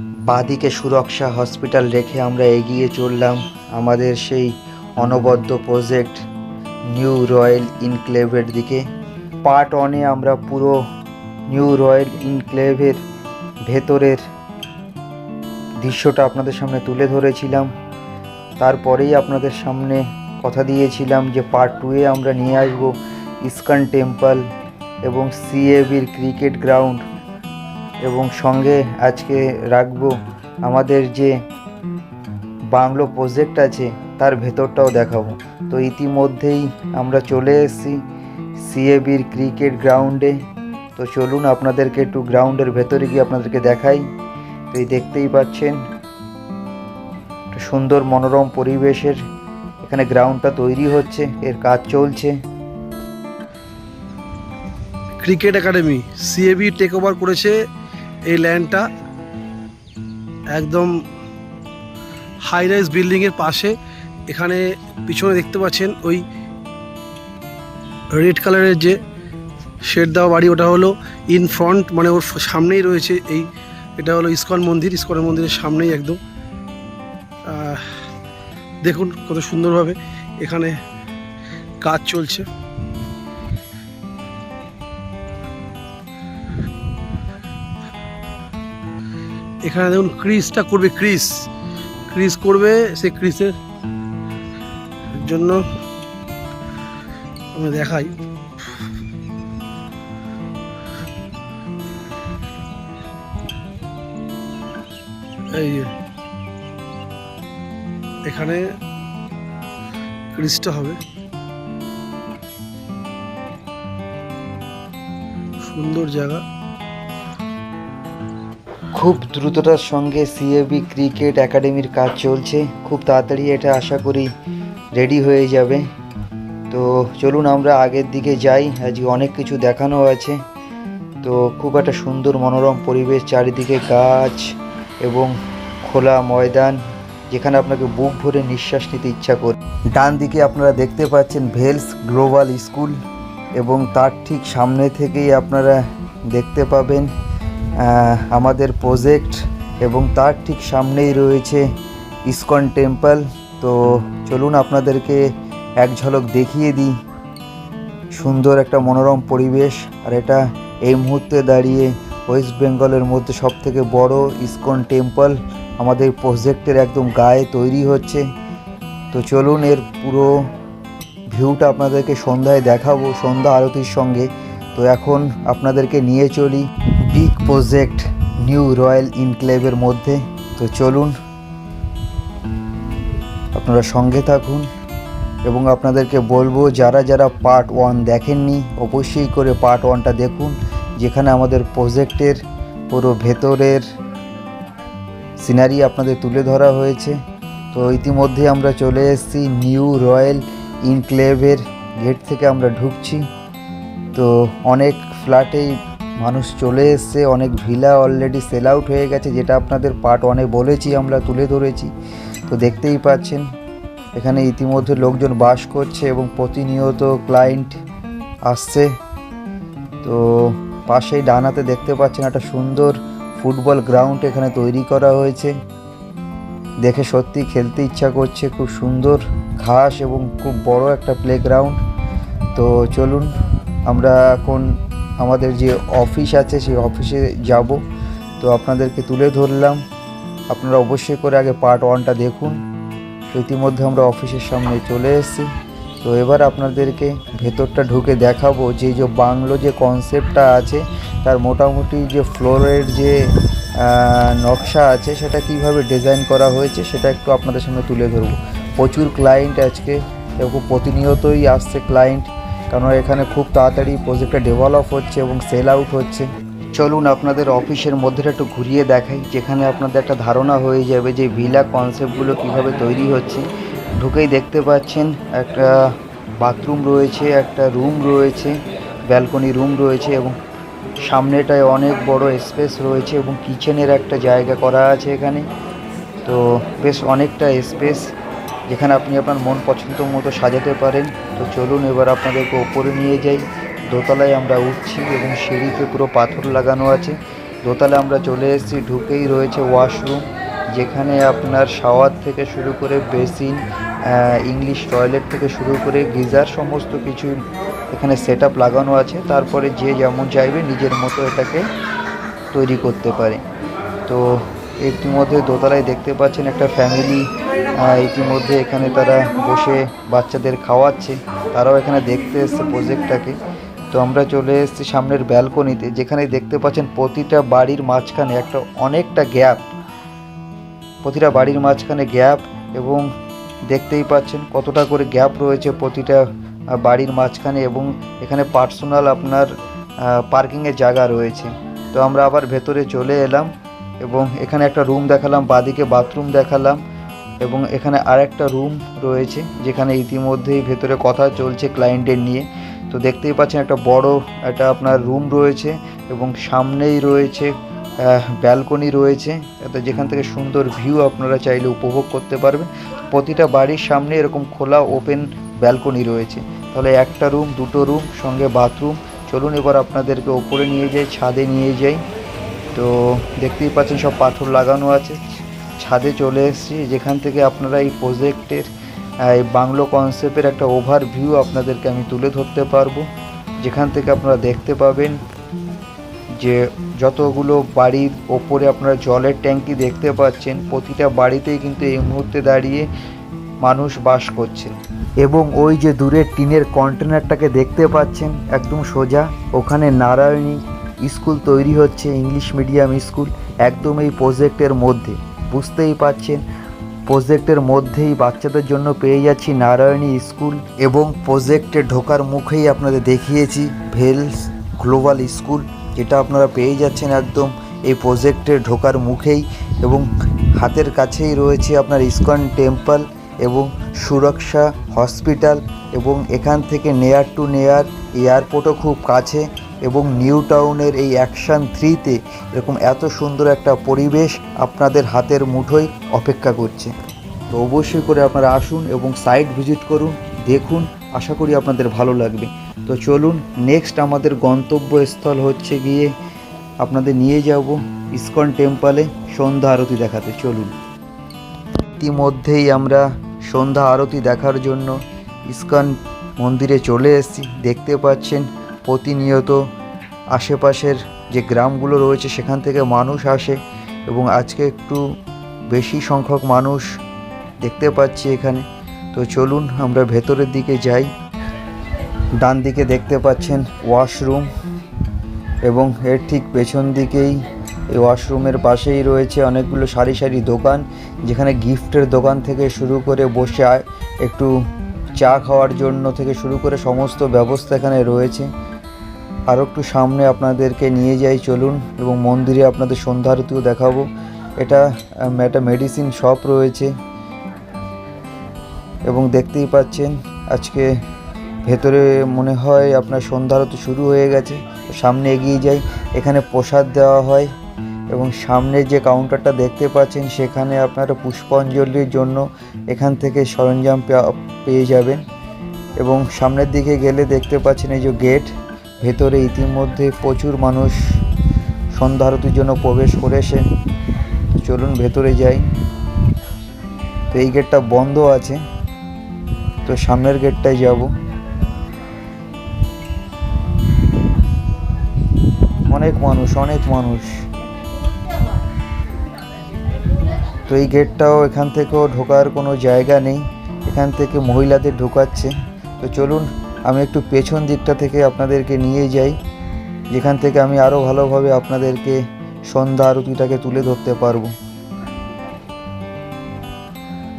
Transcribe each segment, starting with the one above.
বাঁদিকে সুরক্ষা হসপিটাল রেখে আমরা এগিয়ে চললাম আমাদের সেই অনবদ্য প্রজেক্ট নিউ রয়্যাল ইনক্লেভের দিকে। পার্ট ওয়ানে আমরা পুরো নিউ রয়্যাল ইনক্লেভের ভেতরের দৃশ্যটা আপনাদের সামনে তুলে ধরেছিলাম। তারপরেই আপনাদের সামনে কথা দিয়েছিলাম যে পার্ট টুয়ে আমরা নিয়ে আসব ইস্কন টেম্পল এবং সিএবির ক্রিকেট গ্রাউন্ড। এবং সঙ্গে আজকে রাখব আমাদের যে বাংলো প্রজেক্ট আছে, তার ভেতরটাও দেখাবো। তো ইতিমধ্যেই আমরা চলে এসেছি সিএবির ক্রিকেট গ্রাউন্ডে তো চলুন আপনাদেরকে একটু গ্রাউন্ডের ভেতরে গিয়ে আপনাদেরকে দেখাই। তো এই দেখতেই পাচ্ছেন সুন্দর মনোরম পরিবেশের এখানে গ্রাউন্ডটা তৈরি হচ্ছে, এর কাজ চলছে। Cricket academy CAB take over করেছে এই ল্যান্ডটা একদম হাই রাইজ বিল্ডিংয়ের পাশে। এখানে পিছনে দেখতে পাচ্ছেন ওই রেড কালারের যে শেড দেওয়া বাড়ি, ওটা হলো ইন ফ্রন্ট মানে ওর সামনেই রয়েছে এই, এটা হলো ইস্কন মন্দির। ইস্কন মন্দিরের সামনেই একদম। দেখুন কত সুন্দরভাবে এখানে কাজ চলছে। এখানে দেখুন ক্রিজটা করবে ক্রিজ ক্রিজ করবে সেই ক্রিজের জন্য আমি দেখাই। এই এখানে ক্রিজটা হবে। সুন্দর জায়গা। খুব দ্রুততার সঙ্গে সিএবি ক্রিকেট একাডেমির কাজ চলছে। খুব তাড়াতাড়ি এটা আশা করি রেডি হয়ে যাবে। তো চলুন আমরা আগের দিকে যাই। আজকে অনেক কিছু দেখানো আছে। তো খুব একটা সুন্দর মনোরম পরিবেশ, চারিদিকে গাছ এবং খোলা ময়দান, যেখানে আপনাকে বুক ভরে নিঃশ্বাস নিতে ইচ্ছা করে ডান দিকে আপনারা দেখতে পাচ্ছেন ভেলস গ্লোবাল স্কুল এবং তার ঠিক সামনে থেকেই আপনারা দেখতে পাবেন আমাদের প্রজেক্ট এবং তার ঠিক সামনেই রয়েছে ইসকন টেম্পল তো চলুন আপনাদেরকে এক ঝলক দেখিয়ে দিই। সুন্দর একটা মনোরম পরিবেশ। আর এটা এই মুহূর্তে দাঁড়িয়ে ওয়েস্ট বেঙ্গলের মধ্যে সব থেকে বড় ইসকন টেম্পল আমাদের প্রজেক্টের একদম গায়ে তৈরি হচ্ছে। তো চলুন এর পুরো ভিউটা আপনাদেরকে সন্ধ্যায় দেখাবো, সন্ধ্যা আরতির সঙ্গে। তো এখন আপনাদেরকে নিয়ে চলি। বিগ প্রজেক্ট নিউ রয়্যাল ইনক্লেভের মধ্যে। তো চলুন, আপনারা সঙ্গে থাকুন এবং আপনাদেরকে বলব, যারা যারা পার্ট ওয়ান দেখেননি, অবশ্যই করে পার্ট ওয়ানটা দেখুন, যেখানে আমাদের প্রজেক্টের পুরো ভেতরের সিনারি আপনাদের তুলে ধরা হয়েছে। তো ইতিমধ্যে আমরা চলে এসেছি নিউ রয়্যাল ইনক্লেভের গেট থেকে আমরা ঢুকছি। তো অনেক ফ্ল্যাটেই মানুষ চলে এসছে, অনেক ভিলা অলরেডি সেল আউট হয়ে গেছে, যেটা আপনাদের পার্ট ওয়ানে বলেছি, আমরা তুলে ধরেছি। তো দেখতেই পাচ্ছেন, এখানে ইতিমধ্যে লোকজন বাস করছে এবং প্রতিনিয়ত ক্লায়েন্ট আসছে। তো পাশেই ডানাতে দেখতে পাচ্ছেন একটা সুন্দর ফুটবল গ্রাউন্ড এখানে তৈরি করা হয়েছে। দেখে সত্যি খেলতে ইচ্ছা করছে, খুব সুন্দর ঘাস এবং খুব বড় একটা প্লেগ্রাউন্ড তো চলুন, আমরা এখন আমাদের যে অফিস আছে, সেই অফিসে যাব। তো আপনাদেরকে তুলে ধরলাম। আপনারা অবশ্যই করে আগে পার্ট ওয়ানটা দেখুন। তো ইতিমধ্যে আমরা অফিসের সামনে চলে এসেছি। তো এবার আপনাদেরকে ভেতরটা ঢুকে দেখাবো। যে যে বাংলো যে কনসেপ্টটা আছে, তার মোটামুটি যে ফ্লোরের যে নকশা আছে, সেটা কীভাবে ডিজাইন করা হয়েছে, সেটা একটু আপনাদের সামনে তুলে ধরবো। প্রচুর ক্লায়েন্ট আজকে। প্রতিনিয়তই আসছে ক্লায়েন্ট কারণ এখানে খুব তাড়াতাড়ি প্রজেক্টটা ডেভেলপ হচ্ছে এবং সেল আউট হচ্ছে। চলুন আপনাদের অফিসের মধ্যেটা একটু ঘুরিয়ে দেখাই, যেখানে আপনাদের একটা ধারণা হয়ে যাবে যে ভিলা কনসেপ্টগুলো কীভাবে তৈরি হচ্ছে। ঢুকেই দেখতে পাচ্ছেন, একটা বাথরুম রয়েছে, একটা রুম রয়েছে ব্যালকনি রুম রয়েছে এবং সামনেটায় অনেক বড় স্পেস রয়েছে এবং কিচেনের একটা জায়গা করা আছে এখানে। তো বেশ অনেকটা স্পেস যেখানে আপনি আপনার মন পছন্দ মতো সাজাতে পারেন। তো চলুন এবার আপনাদেরকে ওপরে নিয়ে যাই। দোতলায় আমরা উঠছি এবং সিঁড়িতে পুরো পাথর লাগানো আছে। দোতলায় আমরা চলে এসেছি, ঢুকেই রয়েছে ওয়াশরুম, যেখানে আপনার শাওয়ার থেকে শুরু করে বেসিন ইংলিশ টয়লেট থেকে শুরু করে গিজার সমস্ত কিছু এখানে সেট লাগানো আছে। তারপরে যে যেমন চাইবে নিজের মতো এটাকে তৈরি করতে পারে। তো ইতিমধ্যে দোতলায় দেখতে পাচ্ছেন একটা ফ্যামিলি ইতিমধ্যে এখানে তারা বসে বাচ্চাদের খাওয়াচ্ছে। তারাও এখানে দেখতে এসছে প্রজেক্টটাকে তো আমরা চলে এসেছি সামনের ব্যালকনিতে যেখানে দেখতে পাচ্ছেন প্রতিটা বাড়ির মাঝখানে একটা অনেকটা গ্যাপ প্রতিটা বাড়ির মাঝখানে গ্যাপ এবং দেখতেই পাচ্ছেন কতটা করে গ্যাপ রয়েছে প্রতিটা বাড়ির মাঝখানে এবং এখানে পার্সোনাল আপনার পার্কিংয়ের জায়গা রয়েছে। তো আমরা আবার ভেতরে চলে এলাম। এবং এখানে একটা রুম দেখালাম, বাদিকে বাথরুম দেখালাম এবং এখানে আরেকটা রুম রয়েছে যেখানে ইতিমধ্যেই ভেতরে কথা চলছে ক্লায়েন্টের নিয়ে। তো দেখতেই পাচ্ছেন একটা বড় একটা আপনার রুম রয়েছে এবং সামনেই রয়েছে ব্যালকনি রয়েছে। এতে যেখান থেকে সুন্দর ভিউ আপনারা চাইলে উপভোগ করতে পারবেন। প্রতিটা বাড়ির সামনে এরকম খোলা ওপেন ব্যালকনি রয়েছে। তাহলে একটা রুম, দুটো রুম, সঙ্গে বাথরুম। চলুন এবার আপনাদেরকে ওপরে নিয়ে যাই, ছাদে নিয়ে যাই। তো দেখতেই পাচ্ছেন সব পাথর লাগানো আছে। ছাদে চলে এসেছি। যেখান থেকে আপনারা এই প্রজেক্টের এই বাংলো কনসেপ্টের একটা ওভার ভিউ আপনাদেরকে আমি তুলে ধরতে পারব। যেখান থেকে আপনারা দেখতে পাবেন যে যতগুলো বাড়ির ওপরে আপনারা জলের ট্যাঙ্কি দেখতে পাচ্ছেন, প্রতিটা বাড়িতেই কিন্তু এই মুহূর্তে দাঁড়িয়ে মানুষ বাস করছে। এবং ওই যে দূরের টিনের কন্টেনারটাকে দেখতে পাচ্ছেন, একদম সোজা। ওখানে নারায়ণী স্কুল তৈরি হচ্ছে, ইংলিশ মিডিয়াম স্কুল, একদম এই প্রজেক্টের মধ্যে। বুঝতেই পারছেন, প্রজেক্টের মধ্যেই বাচ্চাদের জন্য পেয়ে যাচ্ছি নারায়ণী স্কুল এবং প্রজেক্টে ঢোকার মুখেই আপনাদের দেখিয়েছি, ভেলস গ্লোবাল স্কুল। যেটা আপনারা পেয়ে যাচ্ছেন একদম এই প্রজেক্টে ঢোকার মুখেই এবং হাতের কাছেই রয়েছে আপনার ইস্কন টেম্পল এবং সুরক্ষা হসপিটাল এবং এখান থেকে নেয়ার টু নেয়ার এয়ারপোর্টও খুব কাছে। এবং নিউ টাউনের এই অ্যাকশান থ্রিতে এরকম এত সুন্দর একটা পরিবেশ আপনাদের হাতের মুঠোয় অপেক্ষা করছে। তো অবশ্যই করে আপনারা আসুন এবং সাইট ভিজিট করুন, দেখুন, আশা করি আপনাদের ভালো লাগবে। তো চলুন নেক্সট আমাদের গন্তব্যস্থল হচ্ছে গিয়ে আপনাদের নিয়ে যাব ইস্কন টেম্পলে সন্ধ্যা আরতি দেখাতে। চলুন। ইতিমধ্যেই আমরা সন্ধ্যা আরতি দেখার জন্য ইস্কন মন্দিরে চলে এসেছি। দেখতে পাচ্ছেন প্রতিনিয়ত আশেপাশের যে গ্রামগুলো রয়েছে, সেখান থেকে মানুষ আসে এবং আজকে একটু বেশি সংখ্যক মানুষ দেখতে পাচ্ছি এখানে। তো চলুন আমরা ভেতরের দিকে যাই। ডান দিকে দেখতে পাচ্ছেন ওয়াশরুম এবং এর ঠিক পেছন দিকেই এই ওয়াশরুমের পাশেই রয়েছে অনেকগুলো সারি সারি দোকান, যেখানে গিফটের দোকান থেকে শুরু করে বসে একটু চা খাওয়ার জন্য থেকে শুরু করে সমস্ত ব্যবস্থা এখানে রয়েছে। আরও একটু সামনে আপনাদেরকে নিয়ে যাই, চলুন, এবং মন্দিরে আপনাদের সন্ধ্যা আরতিও দেখাবো। এটা একটা মেডিসিন শপ রয়েছে। এবং দেখতেই পাচ্ছেন, আজকে ভেতরে মনে হয় আপনার সন্ধ্যা আরতি শুরু হয়ে গেছে। সামনে এগিয়ে যাই, এখানে প্রসাদ দেওয়া হয়, এবং সামনে যে কাউন্টারটা দেখতে পাচ্ছেন, সেখানে আপনারা পুষ্পাঞ্জলির জন্য এখান থেকে সরঞ্জাম পেয়ে যাবেন। এবং সামনের দিকে গেলে দেখতে পাচ্ছেন এই যে গেট ভেতরে ইতিমধ্যে প্রচুর মানুষ সন্ধ্যা আরতির জন্য প্রবেশ করেছেন। চলুন ভেতরে যাই। তো এই গেটটা বন্ধ আছে। তো সামনের গেটটায় যাব। অনেক মানুষ অনেক মানুষ। তো এই গেটটাও এখান থেকেও ঢোকার কোনো জায়গা নেই। এখান থেকে মহিলাদের ঢোকাচ্ছে। তো চলুন আমি একটু পেছন দিকটা থেকে আপনাদেরকে নিয়ে যাই, যেখান থেকে আমি আরও ভালোভাবে আপনাদেরকে সন্ধ্যা আরতিটাকে তুলে ধরতে পারব।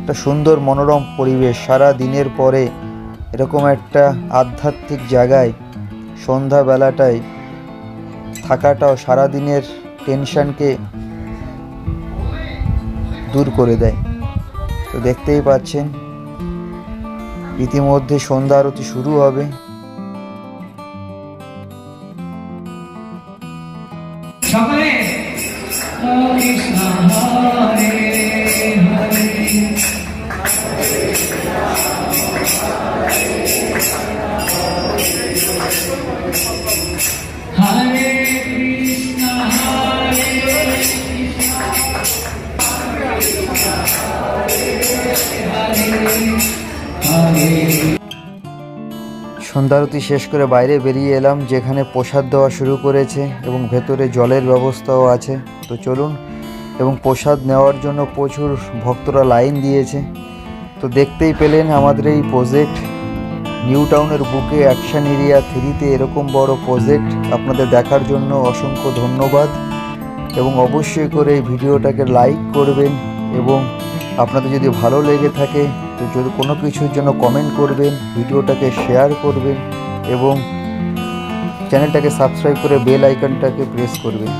একটা সুন্দর মনোরম পরিবেশ, সারা দিনের পরে এরকম একটা আধ্যাত্মিক জায়গায় সন্ধ্যাবেলাটায় থাকাটাও সারা দিনের টেনশনকে দূর করে দেয়। তো দেখতেই পাচ্ছেন ইতিমধ্যে সন্ধ্যা আরতি শুরু হবে। সন্ধ্যারতি শেষ করে বাইরে বেরিয়ে এলাম, যেখানে প্রসাদ দেওয়া শুরু করেছে এবং ভেতরে জলের ব্যবস্থাও আছে। তো চলুন, এবং প্রসাদ নেওয়ার জন্য প্রচুর ভক্তরা লাইন দিয়েছে। তো দেখতেই পেলেন আমাদের এই প্রজেক্ট, নিউ টাউনের বুকে অ্যাকশন এরিয়া থ্রিতে এরকম বড় প্রজেক্ট আপনাদের দেখার জন্য অসংখ্য ধন্যবাদ। এবং অবশ্যই করে এই ভিডিওটাকে লাইক করবেন এবং আপনাদের যদি ভালো লেগে থাকে তো যদি কোনো কিছুর জন্য কমেন্ট করবেন, ভিডিওটাকে শেয়ার করবেন এবং চ্যানেলটাকে সাবস্ক্রাইব করে বেল আইকনটাকে প্রেস করবেন।